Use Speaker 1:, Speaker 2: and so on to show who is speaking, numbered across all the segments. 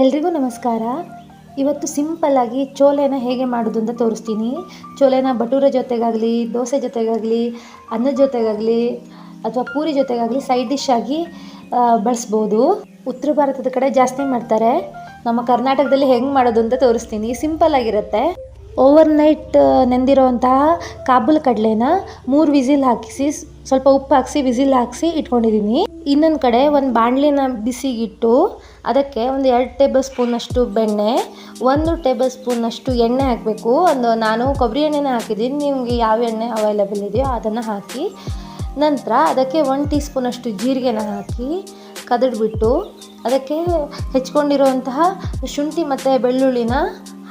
Speaker 1: ಎಲ್ರಿಗೂ ನಮಸ್ಕಾರ. ಇವತ್ತು ಸಿಂಪಲ್ಲಾಗಿ ಚೋಲೆನ ಹೇಗೆ ಮಾಡೋದು ಅಂತ ತೋರಿಸ್ತೀನಿ. ಚೋಲೆನ ಭಟೂರ ಜೊತೆಗಾಗಲಿ, ದೋಸೆ ಜೊತೆಗಾಗಲಿ ಅನ್ನದ ಜೊತೆಗಾಗಲಿ, ಅಥವಾ ಪೂರಿ ಜೊತೆಗಾಗಲಿ ಸೈಡ್ ಡಿಶ್ ಆಗಿ ಬಳಸ್ಬೋದು. ಉತ್ತರ ಭಾರತದ ಕಡೆ ಜಾಸ್ತಿ ಮಾಡ್ತಾರೆ. ನಮ್ಮ ಕರ್ನಾಟಕದಲ್ಲಿ ಹೆಂಗೆ ಮಾಡೋದು ಅಂತ ತೋರಿಸ್ತೀನಿ. ಸಿಂಪಲ್ ಆಗಿರುತ್ತೆ. ಓವರ್ ನೈಟ್ ನೆಂದಿರೋಂತಹ ಕಾಬೂಲ್ ಕಡಲೆನ ಮೂರು ವಿಸಿಲ್ ಹಾಕಿಸಿ ಸ್ವಲ್ಪ ಉಪ್ಪು ಹಾಕಿಸಿ, ವಿಸಿಲ್ ಹಾಕಿಸಿ ಇಟ್ಕೊಂಡಿದ್ದೀನಿ ಇನ್ನೊಂದು ಕಡೆ ಒಂದು ಬಾಣಲಿನ ಬಿಸಿಗಿಟ್ಟು ಅದಕ್ಕೆ ಒಂದು ಎರಡು ಟೇಬಲ್ ಸ್ಪೂನಷ್ಟು ಬೆಣ್ಣೆ, ಒಂದು ಟೇಬಲ್ ಸ್ಪೂನಷ್ಟು ಎಣ್ಣೆ ಹಾಕಬೇಕು. ಒಂದು ನಾನು ಕೊಬ್ಬರಿ ಎಣ್ಣೆನೇ ಹಾಕಿದ್ದೀನಿ, ನಿಮಗೆ ಯಾವ ಎಣ್ಣೆ ಅವೈಲೇಬಲ್ ಇದೆಯೋ ಅದನ್ನು ಹಾಕಿ. ನಂತರ ಅದಕ್ಕೆ ಒನ್ ಟೀ ಸ್ಪೂನಷ್ಟು ಜೀರಿಗೆನ ಹಾಕಿ ಕದಡ್ಬಿಟ್ಟು ಅದಕ್ಕೆ ಹೆಚ್ಕೊಂಡಿರುವಂತಹ ಶುಂಠಿ ಮತ್ತು ಬೆಳ್ಳುಳ್ಳಿನ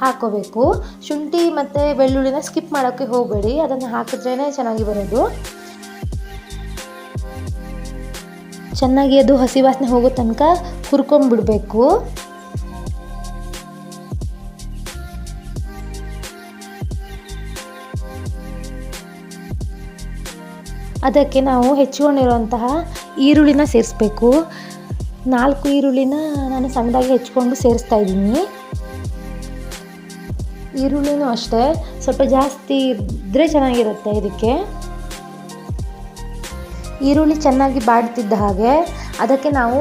Speaker 1: ಹಾಕೋಬೇಕು. ಶುಂಠಿ ಮತ್ತು ಬೆಳ್ಳುಳ್ಳಿನ ಸ್ಕಿಪ್ ಮಾಡೋಕ್ಕೆ ಹೋಗಬೇಡಿ, ಅದನ್ನು ಹಾಕಿದ್ರೇ ಚೆನ್ನಾಗಿ ಬರೋದು. ಚೆನ್ನಾಗಿ ಅದು ಹಸಿ ವಾಸನೆ ಹೋಗೋ ತನಕ ಹುರ್ಕೊಂಡ್ಬಿಡ್ಬೇಕು ಅದಕ್ಕೆ ನಾವು ಹೆಚ್ಕೊಂಡಿರುವಂತಹ ಈರುಳ್ಳಿನ ಸೇರಿಸ್ಬೇಕು. ನಾಲ್ಕು ಈರುಳ್ಳಿನ ನಾನು ಸಣ್ಣದಾಗಿ ಹೆಚ್ಕೊಂಡು ಸೇರಿಸ್ತಾ ಇದ್ದೀನಿ. ಈರುಳ್ಳಿನೂ ಅಷ್ಟೇ, ಸ್ವಲ್ಪ ಜಾಸ್ತಿ ಇದ್ದರೆ ಚೆನ್ನಾಗಿರುತ್ತೆ ಇದಕ್ಕೆ. ಈರುಳ್ಳಿ ಚೆನ್ನಾಗಿ ಬಾಡ್ತಿದ್ದ ಹಾಗೆ ಅದಕ್ಕೆ ನಾವು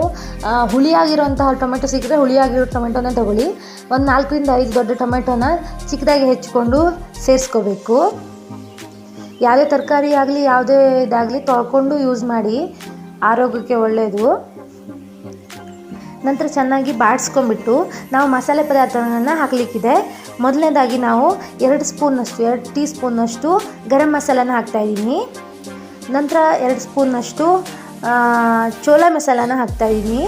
Speaker 1: ಹುಳಿಯಾಗಿರುವಂತಹ ಟೊಮೆಟೊ ಸಿಕ್ಕಿದ್ರೆ ಹುಳಿಯಾಗಿರೋ ಟೊಮೆಟೊನ ತಗೊಳ್ಳಿ. ಒಂದು ನಾಲ್ಕರಿಂದ ಐದು ದೊಡ್ಡ ಟೊಮೆಟೊನ ಚಿಕ್ಕದಾಗಿ ಹೆಚ್ಚಿಕೊಂಡು ಸೇರಿಸ್ಕೋಬೇಕು. ಯಾವುದೇ ತರಕಾರಿ ಆಗಲಿ, ಯಾವುದೇ ಇದಾಗಲಿ ತೊಳ್ಕೊಂಡು ಯೂಸ್ ಮಾಡಿ, ಆರೋಗ್ಯಕ್ಕೆ ಒಳ್ಳೆಯದು ನಂತರ ಚೆನ್ನಾಗಿ ಬಾಡಿಸ್ಕೊಂಡ್ಬಿಟ್ಟು ನಾವು ಮಸಾಲೆ ಪದಾರ್ಥಗಳನ್ನು ಹಾಕಲಿಕ್ಕಿದೆ. ಮೊದಲನೇದಾಗಿ ನಾವು ಎರಡು ಸ್ಪೂನಷ್ಟು, ಎರಡು ಟೀ ಸ್ಪೂನಷ್ಟು ಗರಂ ಮಸಾಲಾನ ಹಾಕ್ತಾಯಿದ್ದೀನಿ ನಂತರ ಎರಡು ಸ್ಪೂನಷ್ಟು ಚೋಲಾ ಮಸಾಲಾನ ಹಾಕ್ತಾಯಿದ್ದೀನಿ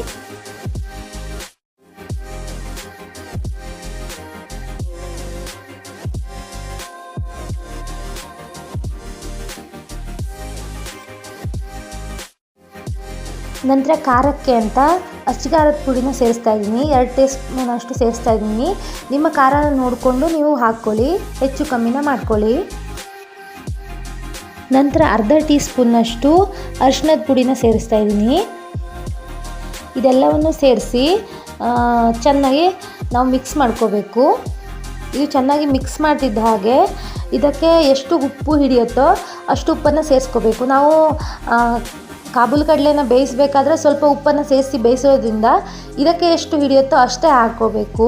Speaker 1: ನಂತರ ಖಾರಕ್ಕೆ ಅಂತ ಅಚ್ಚಿಕಾರದ ಪುಡಿನ ಸೇರಿಸ್ತಾ ಇದ್ದೀನಿ ಎರಡು ಟೀ ಸ್ಪೂನ್ ಅಷ್ಟು ಸೇರಿಸ್ತಾ ಇದ್ದೀನಿ ನಿಮ್ಮ ಖಾರನ ನೋಡಿಕೊಂಡು ನೀವು ಹಾಕ್ಕೊಳ್ಳಿ. ಹೆಚ್ಚು ಕಮ್ಮಿನ ಮಾಡ್ಕೊಳ್ಳಿ. ನಂತರ ಅರ್ಧ ಟೀ ಸ್ಪೂನ್ನಷ್ಟು ಅರಿಶಿನದ ಪುಡಿನ ಸೇರಿಸ್ತಾ ಇದ್ದೀನಿ. ಇದೆಲ್ಲವನ್ನು ಸೇರಿಸಿ ಚೆನ್ನಾಗಿ ನಾವು ಮಿಕ್ಸ್ ಮಾಡ್ಕೋಬೇಕು. ಇದು ಚೆನ್ನಾಗಿ ಮಿಕ್ಸ್ ಮಾಡ್ತಿದ್ದ ಹಾಗೆ ಇದಕ್ಕೆ ಎಷ್ಟು ಉಪ್ಪು ಹಿಡಿಯುತ್ತೋ ಅಷ್ಟು ಉಪ್ಪನ್ನು ಸೇರಿಸ್ಕೋಬೇಕು. ನಾವು ಕಾಬೂಲ್ ಕಡಲೆನ ಬೇಯಿಸಬೇಕಾದ್ರೆ ಸ್ವಲ್ಪ ಉಪ್ಪನ್ನು ಸೇರಿಸಿ ಬೇಯಿಸೋದ್ರಿಂದ ಇದಕ್ಕೆ ಎಷ್ಟು ಹಿಡಿಯುತ್ತೋ ಅಷ್ಟೇ ಹಾಕ್ಕೋಬೇಕು.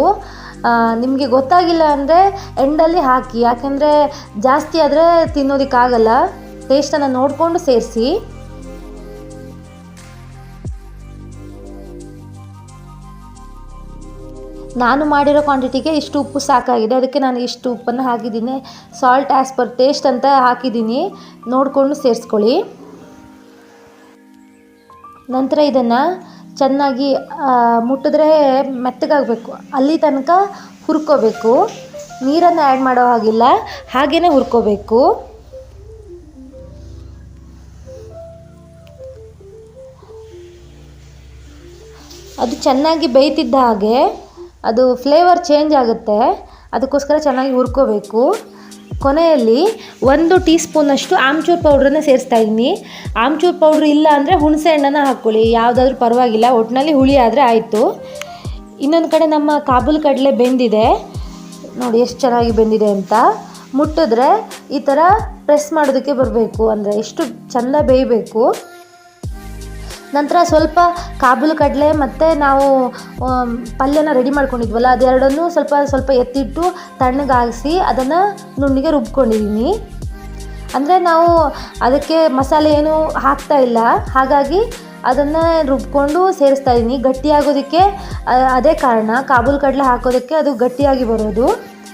Speaker 1: ನಿಮಗೆ ಗೊತ್ತಾಗಿಲ್ಲ ಅಂದರೆ ಎಂಡಲ್ಲಿ ಹಾಕಿ, ಯಾಕೆಂದರೆ ಜಾಸ್ತಿ ಆದರೆ ತಿನ್ನೋದಕ್ಕಾಗಲ್ಲ. ಟೇಸ್ಟನ್ನು ನೋಡಿಕೊಂಡು ಸೇರಿಸಿ. ನಾನು ಮಾಡಿರೋ ಕ್ವಾಂಟಿಟಿಗೆ ಇಷ್ಟು ಉಪ್ಪು ಸಾಕಾಗಿದೆ. ಅದಕ್ಕೆ ನಾನು ಇಷ್ಟು ಉಪ್ಪನ್ನು ಹಾಕಿದ್ದೀನಿ. ಸಾಲ್ಟ್ ಆ್ಯಸ್ ಪರ್ ಟೇಸ್ಟ್ ಅಂತ ಹಾಕಿದ್ದೀನಿ. ನೋಡಿಕೊಂಡು ಸೇರಿಸ್ಕೊಳ್ಳಿ. ನಂತರ ಇದನ್ನು ಚೆನ್ನಾಗಿ ಮುಟ್ಟಿದ್ರೆ ಮೆತ್ತಗಾಗಬೇಕು. ಅಲ್ಲಿ ತನಕ ಹುರ್ಕೋಬೇಕು. ನೀರನ್ನು ಆ್ಯಡ್ ಮಾಡೋ ಹಾಗಿಲ್ಲ. ಹಾಗೇ ಹುರ್ಕೋಬೇಕು. ಅದು ಚೆನ್ನಾಗಿ ಬೇಯ್ತಿದ್ದ ಹಾಗೆ ಅದು ಫ್ಲೇವರ್ ಚೇಂಜ್ ಆಗುತ್ತೆ. ಅದಕ್ಕೋಸ್ಕರ ಚೆನ್ನಾಗಿ ಹುರ್ಕೋಬೇಕು. ಕೊನೆಯಲ್ಲಿ ಒಂದು ಟೀ ಸ್ಪೂನಷ್ಟು ಆಮ್ಚೂರ್ ಪೌಡ್ರನ್ನ ಸೇರಿಸ್ತಾ ಇದ್ದೀನಿ. ಆಮ್ಚೂರ್ ಪೌಡ್ರ್ ಇಲ್ಲ ಅಂದರೆ ಹುಣಸೆ ಹಣ್ಣನ್ನು ಹಾಕ್ಕೊಳ್ಳಿ. ಯಾವುದಾದ್ರೂ ಪರವಾಗಿಲ್ಲ ಒಟ್ಟಿನಲ್ಲಿ ಹುಳಿ ಆದರೆ ಆಯಿತು. ಇನ್ನೊಂದು ಕಡೆ ನಮ್ಮ ಕಾಬೂಲ್ ಕಡಲೆ ಬೆಂದಿದೆ. ನೋಡಿ ಎಷ್ಟು ಚೆನ್ನಾಗಿ ಬೆಂದಿದೆ ಅಂತ. ಮುಟ್ಟಿದ್ರೆ ಈ ಥರ ಪ್ರೆಸ್ ಮಾಡೋದಕ್ಕೆ ಬರಬೇಕು. ಅಂದರೆ ಎಷ್ಟು ಚೆಂದ ಬೇಯಬೇಕು. ನಂತರ ಸ್ವಲ್ಪ ಕಾಬೂಲ್ ಕಡಲೆ ಮತ್ತು ನಾವು ಪಲ್ಯನ ರೆಡಿ ಮಾಡ್ಕೊಂಡಿದ್ವಲ್ಲ, ಅದೆರಡನ್ನೂ ಸ್ವಲ್ಪ ಸ್ವಲ್ಪ ಎತ್ತಿಟ್ಟು ತಣ್ಣಗಾಗಿಸಿ ಅದನ್ನು ನುಣ್ಣಿಗೆ ರುಬ್ಕೊಂಡಿದ್ದೀನಿ ಅಂದರೆ ನಾವು ಅದಕ್ಕೆ ಮಸಾಲೆ ಏನು ಹಾಕ್ತಾ ಇಲ್ಲ. ಹಾಗಾಗಿ ಅದನ್ನು ರುಬ್ಕೊಂಡು ಸೇರಿಸ್ತಾ ಇದ್ದೀನಿ ಗಟ್ಟಿಯಾಗೋದಕ್ಕೆ ಅದೇ ಕಾರಣ ಕಾಬೂಲ್ ಕಡಲೆ ಹಾಕೋದಕ್ಕೆ ಅದು ಗಟ್ಟಿಯಾಗಿ ಬರೋದು.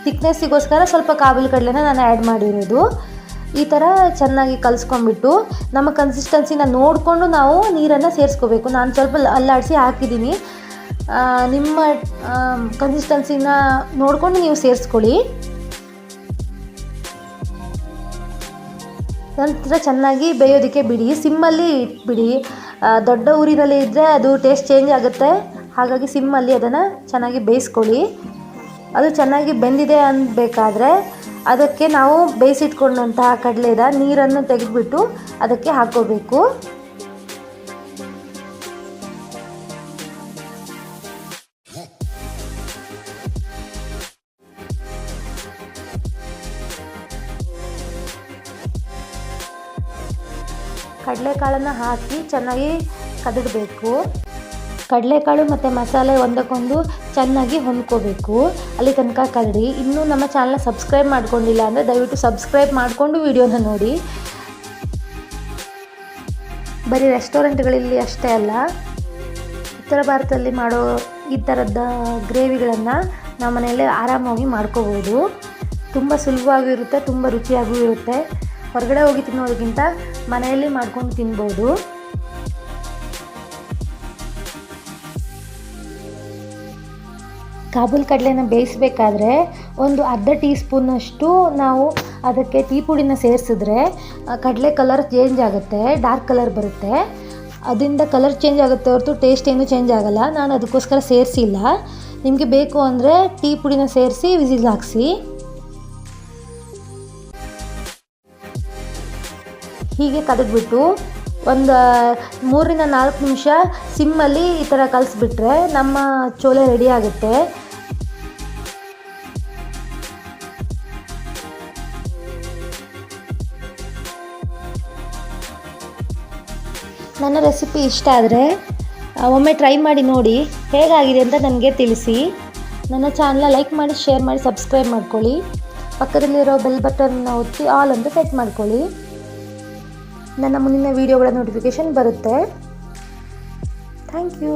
Speaker 1: ತಿಕ್ನೆಸ್ಸಿಗೋಸ್ಕರ ಸ್ವಲ್ಪ ಕಾಬೂಲ್ ಕಡಲೆನ ನಾನು ಆ್ಯಡ್ ಮಾಡಿರೋದು. ಈ ಥರ ಚೆನ್ನಾಗಿ ಕಲಿಸ್ಕೊಂಬಿಟ್ಟು ನಮ್ಮ ಕನ್ಸಿಸ್ಟೆನ್ಸಿನ ನೋಡಿಕೊಂಡು ನಾವು ನೀರನ್ನು ಸೇರಿಸ್ಕೋಬೇಕು. ನಾನು ಸ್ವಲ್ಪ ಅಲ್ಲಾಡಿಸಿ ಹಾಕಿದ್ದೀನಿ. ನಿಮ್ಮ ಕನ್ಸಿಸ್ಟೆನ್ಸಿನ ನೋಡಿಕೊಂಡು ನೀವು ಸೇರಿಸ್ಕೊಳ್ಳಿ. ನಂತರ ಚೆನ್ನಾಗಿ ಬೇಯೋದಕ್ಕೆ ಬಿಡಿ. ಸಿಮ್ಮಲ್ಲಿ ಇಟ್ಬಿಡಿ. ದೊಡ್ಡ ಊರಿನಲ್ಲಿ ಇದ್ದರೆ ಅದು ಟೇಸ್ಟ್ ಚೇಂಜ್ ಆಗುತ್ತೆ. ಹಾಗಾಗಿ ಸಿಮ್ಮಲ್ಲಿ ಅದನ್ನು ಚೆನ್ನಾಗಿ ಬೇಯಿಸ್ಕೊಳ್ಳಿ. ಅದು ಚೆನ್ನಾಗಿ ಬೆಂದಿದೆ ಅನ್ಬೇಕಾದ್ರೆ ಅದಕ್ಕೆ ನಾವು ಬೇಯಿಸಿಟ್ಕೊಂಡಂತಹ ಕಡಲೆದ ನೀರನ್ನು ತೆಗೆದುಬಿಟ್ಟು ಅದಕ್ಕೆ ಹಾಕೋಬೇಕು ಕಡಲೆಕಾಳನ್ನು ಹಾಕಿ ಚೆನ್ನಾಗಿ ಕದಡಬೇಕು. ಕಡಲೆಕಾಳು ಮತ್ತು ಮಸಾಲೆ ಒಂದಕ್ಕೊಂದು ಚೆನ್ನಾಗಿ ಹೊಂದ್ಕೋಬೇಕು. ಅಲ್ಲಿ ತನಕ ಕರಡಿ ಇನ್ನೂ ನಮ್ಮ ಚಾನಲ್ನ ಸಬ್ಸ್ಕ್ರೈಬ್ ಮಾಡ್ಕೊಂಡಿಲ್ಲ ಅಂದರೆ ದಯವಿಟ್ಟು ಸಬ್ಸ್ಕ್ರೈಬ್ ಮಾಡಿಕೊಂಡು ವಿಡಿಯೋನ ನೋಡಿ. ಬರೀ ರೆಸ್ಟೋರೆಂಟ್ಗಳಲ್ಲಿ ಅಷ್ಟೇ ಅಲ್ಲ, ಉತ್ತರ ಭಾರತದಲ್ಲಿ ಮಾಡೋ ಈ ಥರದ ಗ್ರೇವಿಗಳನ್ನು ನಾವು ಮನೆಯಲ್ಲೇ ಆರಾಮಾಗಿ ಮಾಡ್ಕೋಬೋದು. ತುಂಬ ಸುಲಭವಾಗೂ ಇರುತ್ತೆ, ತುಂಬ ರುಚಿಯಾಗೂ ಇರುತ್ತೆ. ಹೊರಗಡೆ ಹೋಗಿ ತಿನ್ನೋದಕ್ಕಿಂತ ಮನೆಯಲ್ಲಿ ಮಾಡ್ಕೊಂಡು ತಿನ್ಬೋದು. ಕಾಬೂಲ್ ಕಡಲೆನ ಬೇಯಿಸಬೇಕಾದ್ರೆ ಒಂದು ಅರ್ಧ ಟೀ ಸ್ಪೂನಷ್ಟು ನಾವು ಅದಕ್ಕೆ ಟೀ ಪುಡಿನ ಸೇರಿಸಿದ್ರೆ ಕಡಲೆ ಕಲರ್ ಚೇಂಜ್ ಆಗುತ್ತೆ ಡಾರ್ಕ್ ಕಲರ್ ಬರುತ್ತೆ. ಅದರಿಂದ ಕಲರ್ ಚೇಂಜ್ ಆಗುತ್ತೆ ಹೊರತು ಟೇಸ್ಟ್ ಏನೂ ಚೇಂಜ್ ಆಗೋಲ್ಲ. ನಾನು ಅದಕ್ಕೋಸ್ಕರ ಸೇರಿಸಿಲ್ಲ. ನಿಮಗೆ ಬೇಕು ಅಂದರೆ ಟೀ ಪುಡಿನ ಸೇರಿಸಿ, ವಿಸಿಲ್ ಹಾಕ್ಸಿ. ಹೀಗೆ ಕದಡ್ಬಿಟ್ಟು ಒಂದು, ಮೂರರಿಂದ ನಾಲ್ಕು ನಿಮಿಷ ಸಿಮ್ಮಲ್ಲಿ ಈ ಥರ ಕಲಿಸ್ಬಿಟ್ರೆ ನಮ್ಮ ಚೋಲೆ ರೆಡಿ ಆಗುತ್ತೆ. ನನ್ನ ರೆಸಿಪಿ ಇಷ್ಟ ಆದರೆ ಒಮ್ಮೆ ಟ್ರೈ ಮಾಡಿ ನೋಡಿ ಹೇಗಾಗಿದೆ ಅಂತ ನನಗೆ ತಿಳಿಸಿ. ನನ್ನ ಚಾನಲ್ನ ಲೈಕ್ ಮಾಡಿ ಶೇರ್ ಮಾಡಿ ಸಬ್ಸ್ಕ್ರೈಬ್ ಮಾಡ್ಕೊಳ್ಳಿ. ಪಕ್ಕದಲ್ಲಿರೋ ಬೆಲ್ ಬಟನ್ನ ಒತ್ತಿ ಆಲ್ ಅಂತ ಸೆಟ್ ಮಾಡ್ಕೊಳ್ಳಿ. ನನ್ನ ಮುಂದಿನ ವೀಡಿಯೋಗಳ ನೋಟಿಫಿಕೇಷನ್ ಬರುತ್ತೆ. Thank you